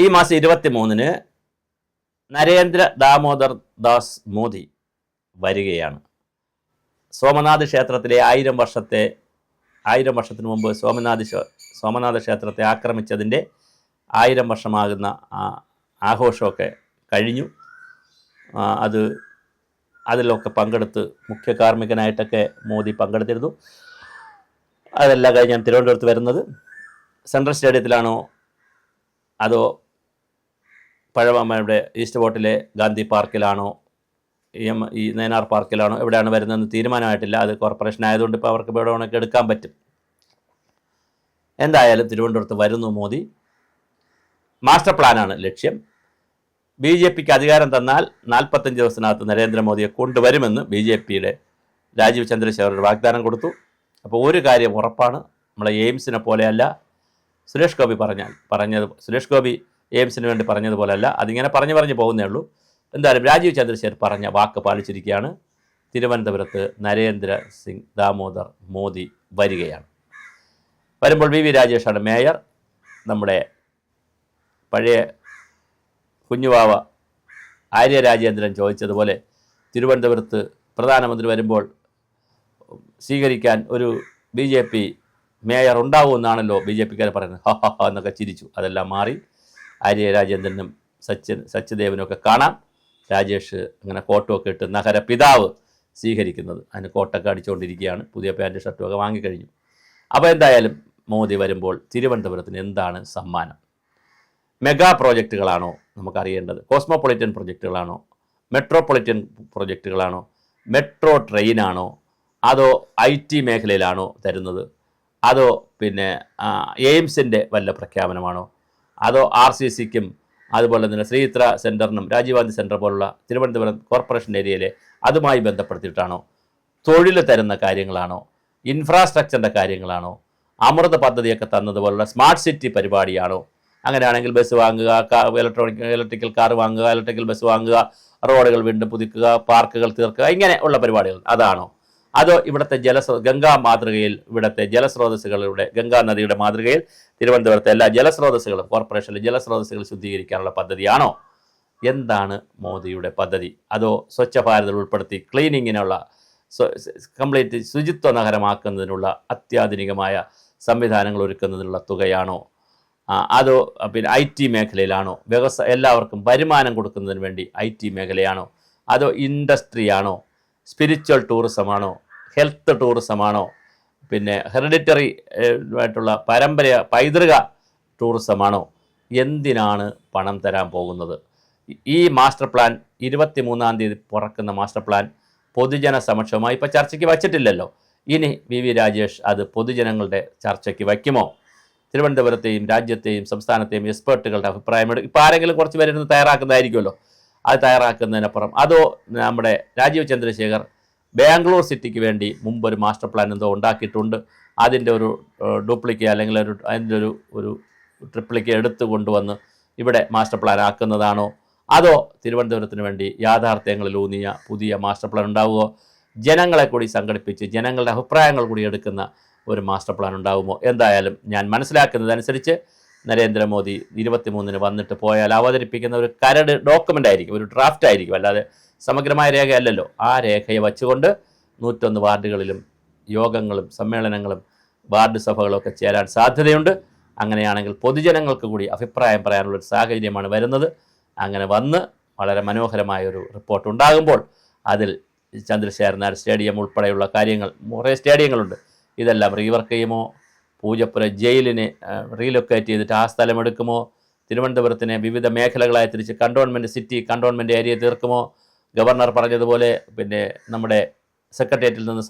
ഈ മാസം ഇരുപത്തി മൂന്നിന് നരേന്ദ്ര ദാമോദർ ദാസ് മോദി വരികയാണ്. സോമനാഥ് ക്ഷേത്രത്തിലെ ആയിരം വർഷത്തെ ആയിരം വർഷത്തിന് മുമ്പ് സോമനാഥ് സോമനാഥ ക്ഷേത്രത്തെ ആക്രമിച്ചതിന്റെ ആയിരം വർഷമാകുന്ന ആഘോഷമൊക്കെ കഴിഞ്ഞു. അത് അതിലൊക്കെ പങ്കെടുത്ത് മുഖ്യ കാർമ്മികനായിട്ടൊക്കെ മോദി പങ്കെടുത്തിരുന്നു. അതെല്ലാം കഴിഞ്ഞാണ് തിരുവനന്തപുരത്ത് വരുന്നത്. സെൻട്രൽ സ്റ്റേഡിയത്തിലാണോ അതോ പഴമമ്മയുടെ ഈസ്റ്റ് ബോട്ടിലെ ഗാന്ധി പാർക്കിലാണോ എം- ഈ നയനാർ പാർക്കിലാണോ എവിടെയാണ് വരുന്നതെന്ന് തീരുമാനമായിട്ടില്ല. അത് കോർപ്പറേഷൻ ആയതുകൊണ്ട് ഇപ്പോൾ അവർക്ക് ഇവിടെ വേണമെങ്കിൽ എടുക്കാൻ പറ്റും. എന്തായാലും തിരുവനന്തപുരത്ത് വരുന്നു മോദി. മാസ്റ്റർ പ്ലാനാണ് ലക്ഷ്യം. ബി ജെ പിക്ക് അധികാരം തന്നാൽ നാൽപ്പത്തഞ്ച് ദിവസത്തിനകത്ത് നരേന്ദ്രമോദിയെ കൊണ്ടുവരുമെന്ന് ബി ജെ പിയുടെ രാജീവ് ചന്ദ്രശേഖർ വാഗ്ദാനം കൊടുത്തു. അപ്പോൾ ഒരു കാര്യം ഉറപ്പാണ്. നമ്മളെ എയിംസിനെ പോലെയല്ല സുരേഷ് ഗോപി പറഞ്ഞാൽ പറഞ്ഞത് സുരേഷ് ഗോപി എയിംസിന് വേണ്ടി പറഞ്ഞതുപോലല്ല. അതിങ്ങനെ പറഞ്ഞു പറഞ്ഞു പോകുന്നേ ഉള്ളൂ. എന്തായാലും രാജീവ് ചന്ദ്രശേഖർ പറഞ്ഞ വാക്ക് പാലിച്ചിരിക്കുകയാണ്. തിരുവനന്തപുരത്ത് നരേന്ദ്ര സിംഗ് ദാമോദർ മോദി വരികയാണ്. വരുമ്പോൾ വി വി രാജേഷാണ് മേയർ. നമ്മുടെ പഴയ കുഞ്ഞുവാവ ആര്യ രാജേന്ദ്രൻ ചോദിച്ചതുപോലെ തിരുവനന്തപുരത്ത് പ്രധാനമന്ത്രി വരുമ്പോൾ സ്വീകരിക്കാൻ ഒരു ബി ജെ പി മേയർ ഉണ്ടാവുമെന്നാണല്ലോ ബി ജെ പിക്കാർ പറയുന്നത്. ഹ ഹ എന്നൊക്കെ ചിരിച്ചു. അതെല്ലാം മാറി. ആര്യ രാജേന്ദ്രനും സച്ചിൻ സച്ചിദേവനും ഒക്കെ കാണാം. രാജേഷ് അങ്ങനെ കോട്ടുമൊക്കെ ഇട്ട് നഗര പിതാവ് സ്വീകരിക്കുന്നത്. അതിന് കോട്ടൊക്കെ അടിച്ചുകൊണ്ടിരിക്കുകയാണ്. പുതിയ പാന്റ് ഷർട്ടും ഒക്കെ വാങ്ങിക്കഴിഞ്ഞു. അപ്പോൾ എന്തായാലും മോദി വരുമ്പോൾ തിരുവനന്തപുരത്തിന് എന്താണ് സമ്മാനം? മെഗാ പ്രോജക്റ്റുകളാണോ നമുക്കറിയേണ്ടത്? കോസ്മോപൊളിറ്റൻ പ്രോജക്റ്റുകളാണോ മെട്രോപൊളിറ്റൻ പ്രോജക്റ്റുകളാണോ മെട്രോ ട്രെയിനാണോ? അതോ ഐ ടി മേഖലയിലാണോ തരുന്നത്? അതോ പിന്നെ എയിംസിന്റെ വല്ല പ്രഖ്യാപനമാണോ? അതോ ആർ സി സിക്കും അതുപോലെ തന്നെ ശ്രീചിത്ര സെന്ററിനും രാജീവ് ഗാന്ധി സെന്റർ പോലുള്ള തിരുവനന്തപുരം കോർപ്പറേഷൻ ഏരിയയിലെ അതുമായി ബന്ധപ്പെടുത്തിയിട്ടാണോ? തൊഴിൽ തരുന്ന കാര്യങ്ങളാണോ? ഇൻഫ്രാസ്ട്രക്ചറിന്റെ കാര്യങ്ങളാണോ? അമൃത പദ്ധതിയൊക്കെ തന്നതുപോലുള്ള സ്മാർട്ട് സിറ്റി പരിപാടിയാണോ? അങ്ങനെയാണെങ്കിൽ ബസ് വാങ്ങുക ഇലക്ട്രോണിക് ഇലക്ട്രിക്കൽ കാർ വാങ്ങുക ഇലക്ട്രിക്കൽ ബസ് വാങ്ങുക റോഡുകൾ വീണ്ടും പുതുക്കുക പാർക്കുകൾ തീർക്കുക ഇങ്ങനെ ഉള്ള പരിപാടികൾ അതാണോ? അതോ ഇവിടുത്തെ ജലസ്രോ ഗംഗാ മാതൃകയിൽ ഇവിടുത്തെ ജലസ്രോതസ്സുകളുടെ ഗംഗാ നദിയുടെ മാതൃകയിൽ തിരുവനന്തപുരത്തെ എല്ലാ ജലസ്രോതസ്സുകളും കോർപ്പറേഷനിലെ ജലസ്രോതസ്സുകൾ ശുദ്ധീകരിക്കാനുള്ള പദ്ധതിയാണോ? എന്താണ് മോദിയുടെ പദ്ധതി? അതോ സ്വച്ഛ ഭാരതിൽ ഉൾപ്പെടുത്തി ക്ലീനിങ്ങിനുള്ള കംപ്ലീറ്റ് ശുചിത്വ നഗരമാക്കുന്നതിനുള്ള അത്യാധുനികമായ സംവിധാനങ്ങൾ ഒരുക്കുന്നതിനുള്ള തുകയാണോ? അതോ പിന്നെ ഐ ടി മേഖലയിലാണോ? വ്യവസായ എല്ലാവർക്കും വരുമാനം കൊടുക്കുന്നതിന് വേണ്ടി ഐ ടി മേഖലയാണോ? അതോ ഇൻഡസ്ട്രിയാണോ? സ്പിരിച്വൽ ടൂറിസമാണോ ഹെൽത്ത് ടൂറിസമാണോ പിന്നെ ഹെറിഡിറ്ററി ആയിട്ടുള്ള പരമ്പര പൈതൃക ടൂറിസമാണോ എന്തിനാണ് പണം തരാൻ പോകുന്നത്? ഈ മാസ്റ്റർ പ്ലാൻ ഇരുപത്തി മൂന്നാം തീയതി പുറക്കുന്ന മാസ്റ്റർ പ്ലാൻ പൊതുജന സമക്ഷമായി ഇപ്പോൾ ചർച്ചയ്ക്ക് വച്ചിട്ടില്ലല്ലോ. ഇനി വി വി രാജേഷ് അത് പൊതുജനങ്ങളുടെ ചർച്ചയ്ക്ക് വയ്ക്കുമോ? തിരുവനന്തപുരത്തെയും രാജ്യത്തെയും സംസ്ഥാനത്തെയും എക്സ്പേർട്ടുകളുടെ അഭിപ്രായം ഇപ്പോൾ ആരെങ്കിലും കുറച്ച് പേരിരുന്ന് തയ്യാറാക്കുന്നതായിരിക്കുമല്ലോ. അത് തയ്യാറാക്കുന്നതിനപ്പുറം. അതോ നമ്മുടെ രാജീവ് ചന്ദ്രശേഖർ ബാംഗ്ലൂർ സിറ്റിക്ക് വേണ്ടി മുമ്പ് ഒരു മാസ്റ്റർ പ്ലാൻ എന്തോ ഉണ്ടാക്കിയിട്ടുണ്ട്. അതിന്റെ ഒരു ഡ്യൂപ്ലിക്ക അല്ലെങ്കിൽ ഒരു അതിന്റെ ഒരു ഒരു ട്രിപ്ലിക്ക എടുത്തു കൊണ്ടുവന്ന് ഇവിടെ മാസ്റ്റർ പ്ലാൻ ആക്കുന്നതാണോ? അതോ തിരുവനന്തപുരത്തിന് വേണ്ടി യാഥാർത്ഥ്യങ്ങളിലൂന്നിയ പുതിയ മാസ്റ്റർ പ്ലാൻ ഉണ്ടാവുമോ? ജനങ്ങളെ കൂടി സംഘടിപ്പിച്ച് ജനങ്ങളുടെ അഭിപ്രായങ്ങൾ കൂടി എടുക്കുന്ന ഒരു മാസ്റ്റർ പ്ലാൻ ഉണ്ടാകുമോ എന്തായാലും ഞാൻ മനസ്സിലാക്കുന്നതനുസരിച്ച് നരേന്ദ്രമോദി ഇരുപത്തിമൂന്നിന് വന്നിട്ട് പോയാൽ അവതരിപ്പിക്കുന്ന ഒരു കരട് ഡോക്യുമെന്റ് ആയിരിക്കും ഒരു ഡ്രാഫ്റ്റ് ആയിരിക്കും. അല്ലാതെ സമഗ്രമായ രേഖയല്ലല്ലോ. ആ രേഖയെ വച്ചുകൊണ്ട് നൂറ്റൊന്ന് വാർഡുകളിലും യോഗങ്ങളും സമ്മേളനങ്ങളും വാർഡ് സഭകളൊക്കെ ചേരാൻ സാധ്യതയുണ്ട്. അങ്ങനെയാണെങ്കിൽ പൊതുജനങ്ങൾക്ക് കൂടി അഭിപ്രായം പറയാനുള്ള ഒരു സാഹചര്യമാണ് വരുന്നത്. അങ്ങനെ വന്ന് വളരെ മനോഹരമായ ഒരു റിപ്പോർട്ട് ഉണ്ടാകുമ്പോൾ അതിൽ ചന്ദ്രശേഖരനാർ സ്റ്റേഡിയം ഉൾപ്പെടെയുള്ള കാര്യങ്ങൾ കുറേ സ്റ്റേഡിയങ്ങളുണ്ട് ഇതെല്ലാം റീവർക്ക് ചെയ്യുമോ പൂജപ്പുര ജയിലിനെ റീലൊക്കേറ്റ് ചെയ്തിട്ട് ആ സ്ഥലമെടുക്കുമോ? തിരുവനന്തപുരത്തിനെ വിവിധ മേഖലകളായി തിരിച്ച് കണ്ടോൺമെന്റ് സിറ്റി കണ്ടോൺമെന്റ് ഏരിയ തീർക്കുമോ? ഗവർണർ പറഞ്ഞതുപോലെ പിന്നെ നമ്മുടെ സെക്രട്ടേറിയറ്റിൽ നിന്ന്